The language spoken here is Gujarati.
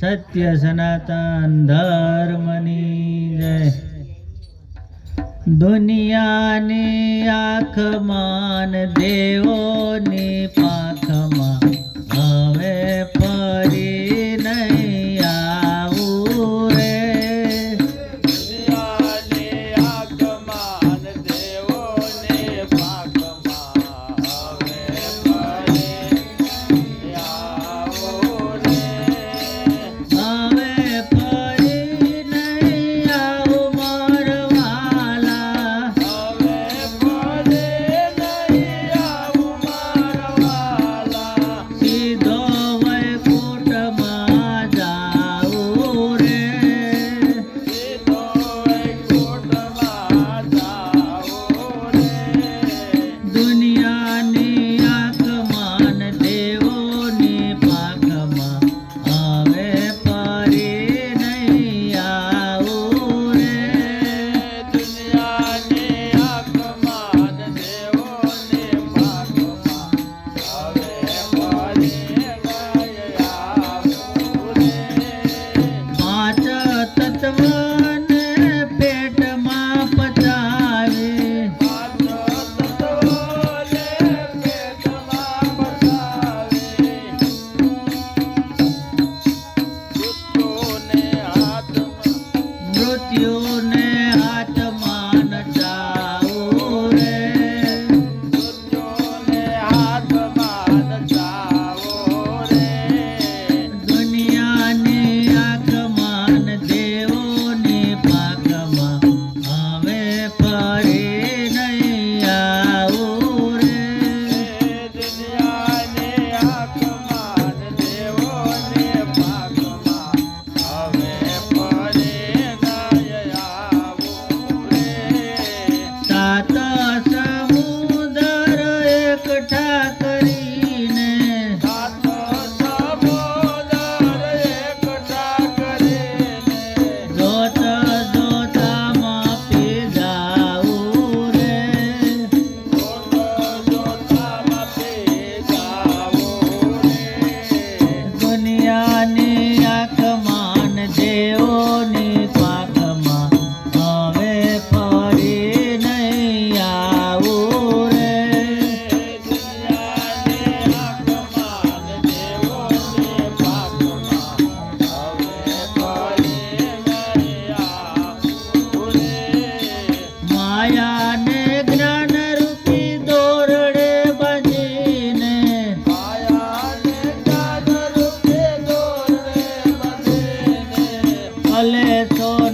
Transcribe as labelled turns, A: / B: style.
A: સત્ય સનાતન ધર્મની જય. દુનિયાની આંખમાં દેવોની પાખમાં. હવે
B: চলে
A: তো